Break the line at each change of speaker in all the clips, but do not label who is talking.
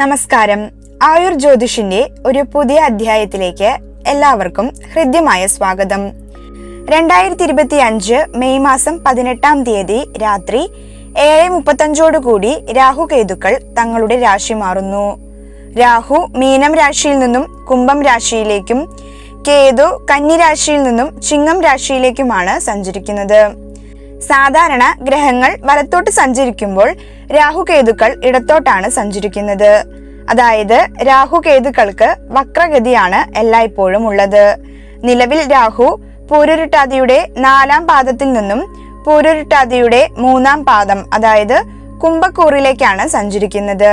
നമസ്കാരം. ആയുർ ജ്യോതിഷിന്റെ ഒരു പുതിയ അധ്യായത്തിലേക്ക് എല്ലാവർക്കും ഹൃദ്യമായ സ്വാഗതം. രണ്ടായിരത്തി ഇരുപത്തി അഞ്ച് മെയ് മാസം പതിനെട്ടാം തീയതി രാത്രി ഏഴ് മുപ്പത്തഞ്ചോടുകൂടി രാഹു കേതുക്കൾ തങ്ങളുടെ രാശി മാറുന്നു. രാഹു മീനം രാശിയിൽ നിന്നും കുംഭം രാശിയിലേക്കും കേതു കന്നി രാശിയിൽ നിന്നും ചിങ്ങം രാശിയിലേക്കുമാണ് സഞ്ചരിക്കുന്നത്. സാധാരണ ഗ്രഹങ്ങൾ വലത്തോട്ട് സഞ്ചരിക്കുമ്പോൾ രാഹുകേതുക്കൾ ഇടത്തോട്ടാണ് സഞ്ചരിക്കുന്നത്. അതായത് രാഹുകേതുക്കൾക്ക് വക്രഗതിയാണ് എല്ലായ്പ്പോഴും ഉള്ളത്. നിലവിൽ രാഹു പൂരുരുട്ടാതിയുടെ നാലാം പാദത്തിൽ നിന്നും പൂരുരുട്ടാതിയുടെ മൂന്നാം പാദം അതായത് കുംഭക്കൂറിലേക്കാണ് സഞ്ചരിക്കുന്നത്.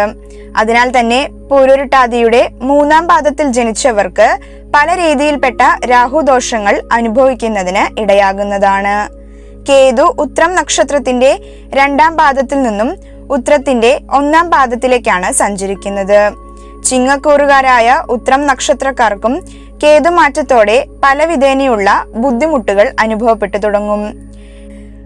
അതിനാൽ തന്നെ പൂരുരുട്ടാതിയുടെ മൂന്നാം പാദത്തിൽ ജനിച്ചവർക്ക് പല രീതിയിൽപ്പെട്ട രാഹുദോഷങ്ങൾ അനുഭവിക്കുന്നതിന് ഇടയാകുന്നതാണ്. കേതു ഉത്രം നക്ഷത്രത്തിന്റെ രണ്ടാം പാദത്തിൽ നിന്നും ഉത്രത്തിന്റെ ഒന്നാം പാദത്തിലേക്കാണ് സഞ്ചരിക്കുന്നത്. ചിങ്ങക്കൂറുകാരായ ഉത്രം നക്ഷത്രക്കാർക്കും കേതുമാറ്റത്തോടെ പല വിധേനയുള്ള ബുദ്ധിമുട്ടുകൾ അനുഭവപ്പെട്ടു തുടങ്ങും.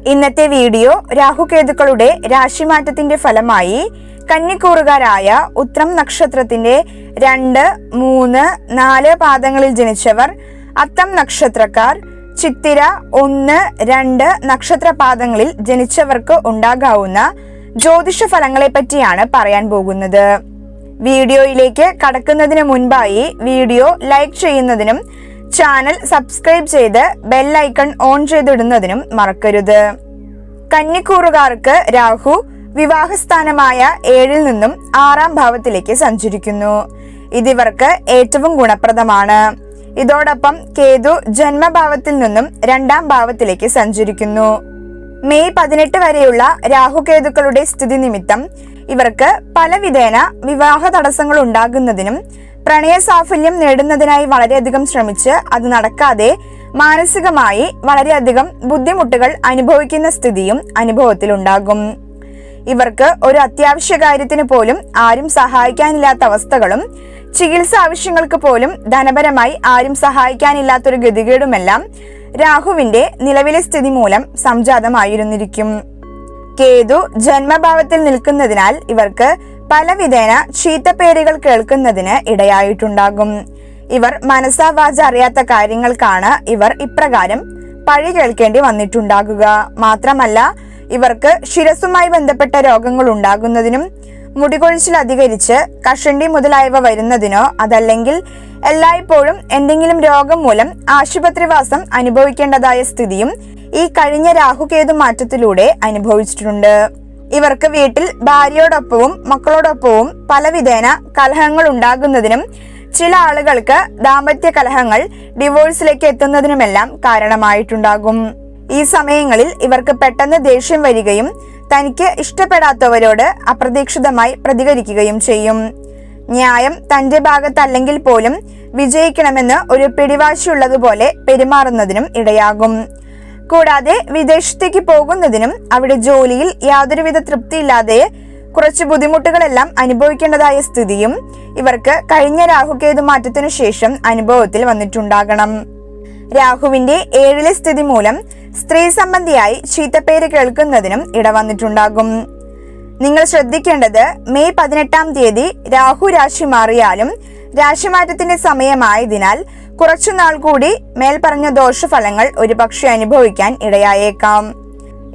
ഇന്നത്തെ വീഡിയോ രാഹുകേതുക്കളുടെ രാശിമാറ്റത്തിന്റെ ഫലമായി കന്നിക്കൂറുകാരായ ഉത്രം നക്ഷത്രത്തിന്റെ രണ്ട് മൂന്ന് നാല് പാദങ്ങളിൽ ജനിച്ചവർ അത്തം നക്ഷത്രക്കാർ ചിത്തിര ഒന്ന് രണ്ട് നക്ഷത്രപാദങ്ങളിൽ ജനിച്ചവർക്ക് ഉണ്ടാകാവുന്ന ജ്യോതിഷ ഫലങ്ങളെ പറ്റിയാണ് പറയാൻ പോകുന്നത്. വീഡിയോയിലേക്ക് കടക്കുന്നതിന് മുൻപായി വീഡിയോ ലൈക്ക് ചെയ്യുന്നതിനും ചാനൽ സബ്സ്ക്രൈബ് ചെയ്ത് ബെല്ലൈക്കൺ ഓൺ ചെയ്തിടുന്നതിനും മറക്കരുത്. കന്നിക്കൂറുകാർക്ക് രാഹു വിവാഹസ്ഥാനമായ ഏഴിൽ നിന്നും ആറാം ഭാവത്തിലേക്ക് സഞ്ചരിക്കുന്നു. ഇതിവർക്ക് ഏറ്റവും ഗുണപ്രദമാണ്. ഇതോടൊപ്പം കേതു ജന്മഭാവത്തിൽ നിന്നും രണ്ടാം ഭാവത്തിലേക്ക് സഞ്ചരിക്കുന്നു. മെയ് പതിനെട്ട് വരെയുള്ള രാഹുകേതുക്കളുടെ സ്ഥിതി നിമിത്തം ഇവർക്ക് പലവിധേന വിവാഹ തടസ്സങ്ങൾ ഉണ്ടാകുന്നതിനും പ്രണയ സാഫല്യം നേടുന്നതിനായി വളരെയധികം ശ്രമിച്ച് അത് നടക്കാതെ മാനസികമായി വളരെയധികം ബുദ്ധിമുട്ടുകൾ അനുഭവിക്കുന്ന സ്ഥിതിയും അനുഭവത്തിലുണ്ടാകും ഇവർക്ക് ഒരു അത്യാവശ്യ കാര്യത്തിന് പോലും ആരും സഹായിക്കാനില്ലാത്ത അവസ്ഥകളും ചികിത്സ ആവശ്യങ്ങൾക്ക് പോലും ധനപരമായി ആരും സഹായിക്കാനില്ലാത്തൊരു ഗതികേടുമെല്ലാം രാഹുവിന്റെ നിലവിലെ സ്ഥിതി മൂലം സംജാതമായിരുന്നിരിക്കും. കേതു ജന്മഭാവത്തിൽ നിൽക്കുന്നതിനാൽ ഇവർക്ക് പലവിധേന ചീത്തപ്പേരുകൾ കേൾക്കുന്നതിന് ഇടയായിട്ടുണ്ടാകും. ഇവർ മനസ്സാ വാച അറിയാത്ത കാര്യങ്ങൾക്കാണ് ഇവർ ഇപ്രകാരം പഴി കേൾക്കേണ്ടി വന്നിട്ടുണ്ടാകുക. മാത്രമല്ല ഇവർക്ക് ശിരസുമായി ബന്ധപ്പെട്ട രോഗങ്ങൾ ഉണ്ടാകുന്നതിനും മുടികൊഴിച്ചിൽ അധികരിച്ച് കഷണ്ടി മുതലായവ വരുന്നതിനോ അതല്ലെങ്കിൽ എല്ലായ്പ്പോഴും എന്തെങ്കിലും രോഗം മൂലം ആശുപത്രിവാസം അനുഭവിക്കേണ്ടതായ സ്ഥിതിയും ഈ കഴിഞ്ഞ രാഹുകേതു മാറ്റത്തിലൂടെ അനുഭവിച്ചിട്ടുണ്ട്. ഇവർക്ക് വീട്ടിൽ ഭാര്യയോടൊപ്പവും മക്കളോടൊപ്പവും പലവിധേന കലഹങ്ങൾ ഉണ്ടാകുന്നതിനും ചില ആളുകൾക്ക് ദാമ്പത്യ കലഹങ്ങൾ ഡിവോഴ്സിലേക്ക് എത്തുന്നതിനുമെല്ലാം കാരണമായിട്ടുണ്ടാകും. ഈ സമയങ്ങളിൽ ഇവർക്ക് പെട്ടെന്ന് ദേഷ്യം വരികയും തനിക്ക് ഇഷ്ടപ്പെടാത്തവരോട് അപ്രതീക്ഷിതമായി പ്രതികരിക്കുകയും ചെയ്യും. ന്യായം തന്റെ ഭാഗത്തല്ലെങ്കിൽ പോലും വിജയിക്കണമെന്ന് ഒരു പിടിവാശിയുള്ളതുപോലെ പെരുമാറുന്നതിനും ഇടയാകും. കൂടാതെ വിദേശത്തേക്ക് പോകുന്നതിനും അവിടെ ജോലിയിൽ യാതൊരുവിധ തൃപ്തിയില്ലാതെ കുറച്ച് ബുദ്ധിമുട്ടുകളെല്ലാം അനുഭവിക്കേണ്ടതായ സ്ഥിതിയും ഇവർക്ക് കഴിഞ്ഞ രാഹുകേതു മാറ്റത്തിനു ശേഷം അനുഭവത്തിൽ വന്നിട്ടുണ്ടാകണം. രാഹുവിന്റെ ഏഴിലെ സ്ഥിതി മൂലം സ്ത്രീ സംബന്ധിയായി ചീത്തപ്പേര് കേൾക്കുന്നതിനും ഇടവന്നിട്ടുണ്ടാകും നിങ്ങൾ ശ്രദ്ധിക്കേണ്ടത് മെയ് പതിനെട്ടാം തീയതി രാഹു രാശി മാറിയാലും രാശിമാറ്റത്തിന്റെ സമയമായതിനാൽ കുറച്ചുനാൾ കൂടി മേൽപ്പറഞ്ഞ ദോഷഫലങ്ങൾ ഒരുപക്ഷെ അനുഭവിക്കാൻ ഇടയായേക്കാം.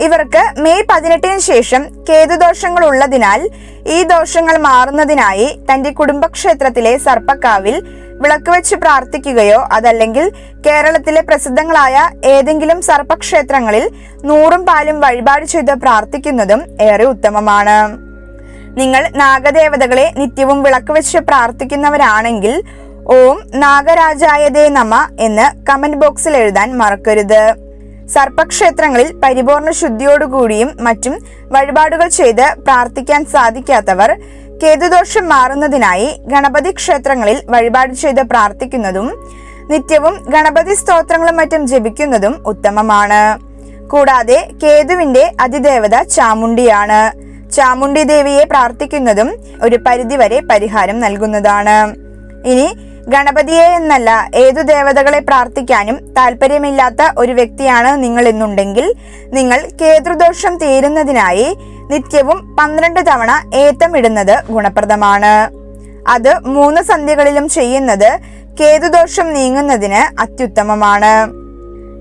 ഇവർക്ക് മെയ് പതിനെട്ടിന് ശേഷം കേതുദോഷങ്ങൾ ഉള്ളതിനാൽ ഈ ദോഷങ്ങൾ മാറുന്നതിനായി തന്റെ കുടുംബക്ഷേത്രത്തിലെ സർപ്പക്കാവിൽ വിളക്ക് വെച്ച് പ്രാർത്ഥിക്കുകയോ അതല്ലെങ്കിൽ കേരളത്തിലെ പ്രസിദ്ധങ്ങളായ ഏതെങ്കിലും സർപ്പക്ഷേത്രങ്ങളിൽ നൂറും പാലും വഴിപാട് ചെയ്ത് പ്രാർത്ഥിക്കുന്നതും ഏറെ ഉത്തമമാണ്. നിങ്ങൾ നാഗദേവതകളെ നിത്യവും വിളക്ക് വെച്ച് പ്രാർത്ഥിക്കുന്നവരാണെങ്കിൽ ഓം നാഗരാജായതേ നമ എന്ന് കമന്റ് ബോക്സിൽ എഴുതാൻ മറക്കരുത്. സർപ്പക്ഷേത്രങ്ങളിൽ പരിപൂർണ ശുദ്ധിയോടുകൂടിയും മറ്റും വഴിപാടുകൾ ചെയ്ത് പ്രാർത്ഥിക്കാൻ സാധിക്കാത്തവർ കേതുദോഷം മാറുന്നതിനായി ഗണപതി ക്ഷേത്രങ്ങളിൽ വഴിപാട് ചെയ്ത് പ്രാർത്ഥിക്കുന്നതും നിത്യവും ഗണപതി സ്തോത്രങ്ങളും മറ്റും ജപിക്കുന്നതും ഉത്തമമാണ്. കൂടാതെ കേതുവിന്റെ അതിദേവത ചാമുണ്ടിയാണ് ചാമുണ്ടി ദേവിയെ പ്രാർത്ഥിക്കുന്നതും ഒരു പരിധിവരെ പരിഹാരം നൽകുന്നതാണ്. ഇനി ഗണപതിയെ എന്നല്ല ഏതു ദേവതകളെ പ്രാർത്ഥിക്കാനും താല്പര്യമില്ലാത്ത ഒരു വ്യക്തിയാണ് നിങ്ങൾ എന്നുണ്ടെങ്കിൽ നിങ്ങൾ കേതൃദോഷം തീരുന്നതിനായി നിത്യവും പന്ത്രണ്ട് തവണ ഏത്തം ഇടുന്നത് ഗുണപ്രദമാണ്. അത് മൂന്ന് സന്ധ്യകളിലും ചെയ്യുന്നത് കേതുദോഷം നീങ്ങുന്നതിന് അത്യുത്തമമാണ്.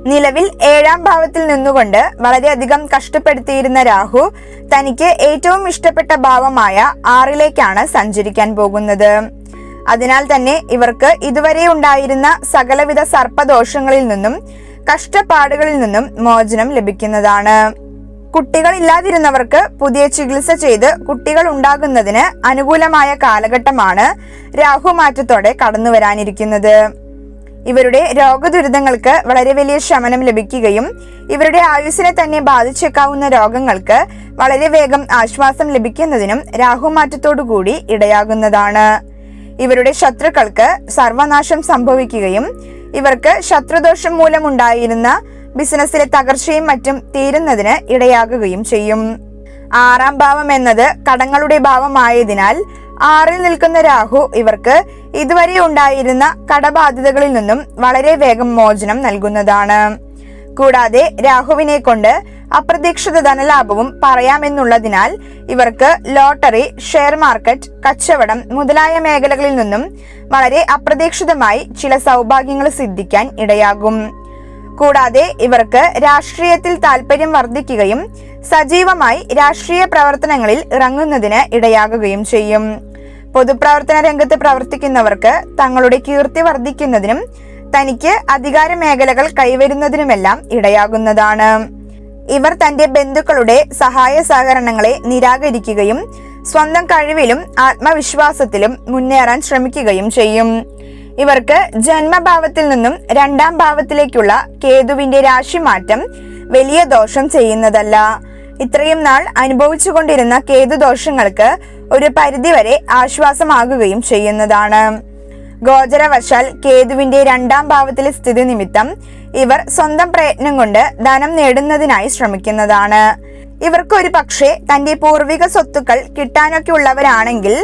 നിലവിൽ ഏഴാം ഭാവത്തിൽ നിന്നുകൊണ്ട് വളരെയധികം കഷ്ടപ്പെടുത്തിയിരുന്ന രാഹു തനിക്ക് ഏറ്റവും ഇഷ്ടപ്പെട്ട ഭാവമായ ആറിലേക്കാണ് സഞ്ചരിക്കാൻ പോകുന്നത്. അതിനാൽ തന്നെ ഇവർക്ക് ഇതുവരെ ഉണ്ടായിരുന്ന സകലവിധ സർപ്പദോഷങ്ങളിൽ നിന്നും കഷ്ടപ്പാടുകളിൽ നിന്നും മോചനം ലഭിക്കുന്നതാണ്. കുട്ടികൾ ഇല്ലാതിരുന്നവർക്ക് പുതിയ ചികിത്സ ചെയ്ത് കുട്ടികൾ ഉണ്ടാകുന്നതിന് അനുകൂലമായ കാലഘട്ടമാണ് രാഹുമാറ്റത്തോടെ കടന്നു വരാനിരിക്കുന്നത് ഇവരുടെ രോഗദുരിതങ്ങൾക്ക് വളരെ വലിയ ശമനം ലഭിക്കുകയും ഇവരുടെ ആയുസ്സിനെ തന്നെ ബാധിച്ചേക്കാവുന്ന രോഗങ്ങൾക്ക് വളരെ വേഗം ആശ്വാസം ലഭിക്കുന്നതിനും രാഹുമാറ്റത്തോടുകൂടി ഇടയാകുന്നതാണ്. ഇവരുടെ ശത്രുക്കൾക്ക് സർവനാശം സംഭവിക്കുകയും ഇവർക്ക് ശത്രുദോഷം മൂലമുണ്ടായിരുന്ന ബിസിനസ്സിലെ തകർച്ചയും മറ്റും തീരുന്നതിന് ഇടയാകുകയും ചെയ്യും. ആറാം ഭാവം എന്നത് കടങ്ങളുടെ ഭാവമായതിനാൽ ആറിൽ നിൽക്കുന്ന രാഹു ഇവർക്ക് ഇതുവരെ ഉണ്ടായിരുന്ന കടബാധ്യതകളിൽ നിന്നും വളരെ വേഗം മോചനം നൽകുന്നതാണ്. കൂടാതെ രാഹുവിനെ കൊണ്ട് അപ്രതീക്ഷിത ധനലാഭവും പറയാമെന്നുള്ളതിനാൽ ഇവർക്ക് ലോട്ടറി ഷെയർ മാർക്കറ്റ് കച്ചവടം മുതലായ മേഖലകളിൽ നിന്നും വളരെ അപ്രതീക്ഷിതമായി ചില സൗഭാഗ്യങ്ങൾ സിദ്ധിക്കാൻ ഇടയാകും. കൂടാതെ ഇവർക്ക് രാഷ്ട്രീയത്തിൽ താൽപര്യം വർദ്ധിക്കുകയും സജീവമായി രാഷ്ട്രീയ പ്രവർത്തനങ്ങളിൽ ഇറങ്ങുന്നതിന് ഇടയാകുകയും ചെയ്യും. പൊതുപ്രവർത്തന രംഗത്ത് പ്രവർത്തിക്കുന്നവർക്ക് തങ്ങളുടെ കീർത്തി വർദ്ധിക്കുന്നതിനും തനിക്ക് അധികാര മേഖലകൾ കൈവരുന്നതിനുമെല്ലാം ഇടയാകുന്നതാണ്. ഇവർ തന്റെ ബന്ധുക്കളുടെ സഹായ സഹകരണങ്ങളെ നിരാകരിക്കുകയും സ്വന്തം കഴിവിലും ആത്മവിശ്വാസത്തിലും മുന്നേറാൻ ശ്രമിക്കുകയും ചെയ്യും. ഇവർക്ക് ജന്മഭാവത്തിൽ നിന്നും രണ്ടാം ഭാവത്തിലേക്കുള്ള കേതുവിന്റെ രാശിമാറ്റം വലിയ ദോഷം ചെയ്യുന്നതല്ല. ഇത്രയും നാൾ അനുഭവിച്ചുകൊണ്ടിരുന്ന കേതു ദോഷങ്ങൾക്ക് ഒരു പരിധിവരെ ആശ്വാസമാകുകയും ചെയ്യുന്നതാണ്. ഗോചരവശാൽ കേതുവിന്റെ രണ്ടാം ഭാവത്തിലെ സ്ഥിതി നിമിത്തം ഇവർ സ്വന്തം പ്രയത്നം കൊണ്ട് ധനം നേടുന്നതിനായി ശ്രമിക്കുന്നതാണ്. ഇവർക്ക് ഒരു പക്ഷേ തന്റെ പൂർവിക സ്വത്തുക്കൾ കിട്ടാനൊക്കെ ഉള്ളവരാണെങ്കിൽ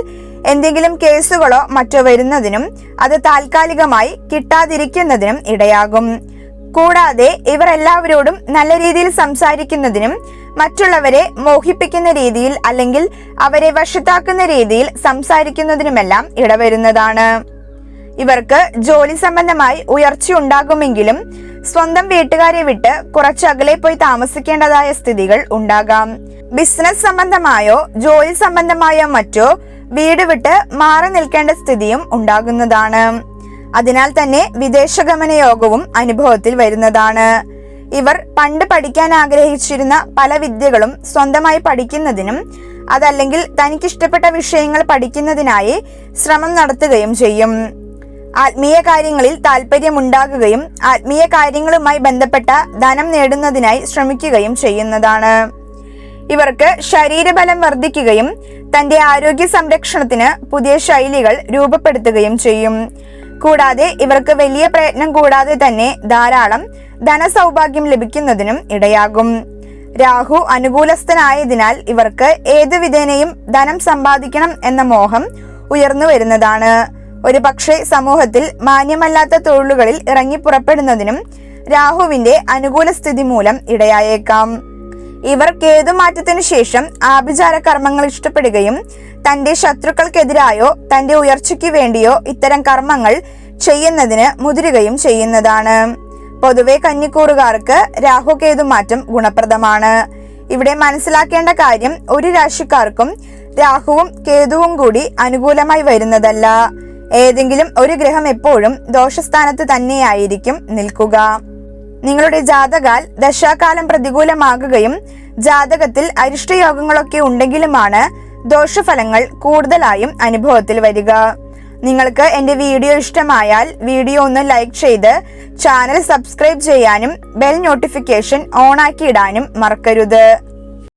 എന്തെങ്കിലും കേസുകളോ മറ്റോ വരുന്നതിനും അത് താൽക്കാലികമായി കിട്ടാതിരിക്കുന്നതിനും ഇടയാകും. കൂടാതെ ഇവർ എല്ലാവരോടും നല്ല രീതിയിൽ സംസാരിക്കുന്നതിനും മറ്റുള്ളവരെ മോഹിപ്പിക്കുന്ന രീതിയിൽ അല്ലെങ്കിൽ അവരെ വശത്താക്കുന്ന രീതിയിൽ സംസാരിക്കുന്നതിനുമെല്ലാം ഇടവരുന്നതാണ്. ഇവർക്ക് ജോലി സംബന്ധമായി ഉയർച്ച ഉണ്ടാകുമെങ്കിലും സ്വന്തം വീട്ടുകാരെ വിട്ട് കുറച്ചകലെ പോയി താമസിക്കേണ്ടതായ സ്ഥിതികൾ ഉണ്ടാകാം. ബിസിനസ് സംബന്ധമായോ ജോലി സംബന്ധമായോ മറ്റോ വീട് വിട്ട് മാറി നിൽക്കേണ്ട സ്ഥിതിയും ഉണ്ടാകുന്നതാണ്. അതിനാൽ തന്നെ വിദേശഗമന യോഗവും അനുഭവത്തിൽ വരുന്നതാണ്. ഇവർ പണ്ട് പഠിക്കാൻ ആഗ്രഹിച്ചിരുന്ന പല വിദ്യകളും സ്വന്തമായി പഠിക്കുന്നതിനും അതല്ലെങ്കിൽ തനിക്കിഷ്ടപ്പെട്ട വിഷയങ്ങൾ പഠിക്കുന്നതിനായി ശ്രമം നടത്തുകയും ചെയ്യും. ആത്മീയ കാര്യങ്ങളിൽ താല്പര്യമുണ്ടാകുകയും ആത്മീയ കാര്യങ്ങളുമായി ബന്ധപ്പെട്ട ധനം നേടുന്നതിനായി ശ്രമിക്കുകയും ചെയ്യുന്നതാണ്. ഇവർക്ക് ശരീരബലം വർദ്ധിക്കുകയും തന്റെ ആരോഗ്യ സംരക്ഷണത്തിന് പുതിയ ശൈലികൾ രൂപപ്പെടുത്തുകയും ചെയ്യും. കൂടാതെ ഇവർക്ക് വലിയ പ്രയത്നം കൂടാതെ തന്നെ ധാരാളം ധനസൗഭാഗ്യം ലഭിക്കുന്നതിനും ഇടയാകും. രാഹു അനുകൂലസ്ഥനായതിനാൽ ഇവർക്ക് ഏതു വിധേനയും ധനം സമ്പാദിക്കണം എന്ന മോഹം ഉയർന്നു വരുന്നതാണ്. ഒരു പക്ഷേ സമൂഹത്തിൽ മാന്യമല്ലാത്ത തൊഴിലുകളിൽ ഇറങ്ങി പുറപ്പെടുന്നതിനും രാഹുവിന്റെ അനുകൂല സ്ഥിതി മൂലം ഇടയായേക്കാം. ഇവർ കേതുമാറ്റത്തിനു ശേഷം ആഭിചാര കർമ്മങ്ങൾ ഇഷ്ടപ്പെടുകയും തന്റെ ശത്രുക്കൾക്കെതിരായോ തന്റെ ഉയർച്ചയ്ക്ക് വേണ്ടിയോ ഇത്തരം കർമ്മങ്ങൾ ചെയ്യുന്നതിന് മുതിരുകയും ചെയ്യുന്നതാണ്. പൊതുവെ കന്നിക്കൂറുകാർക്ക് രാഹുകേതു മാറ്റം ഗുണപ്രദമാണ്. ഇവിടെ മനസ്സിലാക്കേണ്ട കാര്യം ഒരു രാശിക്കാർക്കും രാഹുവും കേതുവും കൂടി അനുകൂലമായി വരുന്നതല്ല. ഏതെങ്കിലും ഒരു ഗ്രഹം എപ്പോഴും ദോഷസ്ഥാനത്ത് തന്നെയായിരിക്കും നിൽക്കുക. നിങ്ങളുടെ ജാതകാൽ ദശാകാലം പ്രതികൂലമാകുകയും ജാതകത്തിൽ അരിഷ്ടയോഗങ്ങളൊക്കെ ഉണ്ടെങ്കിലുമാണ് ദോഷഫലങ്ങൾ കൂടുതലായും അനുഭവത്തിൽ വരിക. നിങ്ങൾക്ക് എന്റെ വീഡിയോ ഇഷ്ടമായാൽ വീഡിയോ ഒന്ന് ലൈക്ക് ചെയ്ത് ചാനൽ സബ്സ്ക്രൈബ് ചെയ്യാനും ബെൽ നോട്ടിഫിക്കേഷൻ ഓണാക്കി ഇടാനും മറക്കരുത്.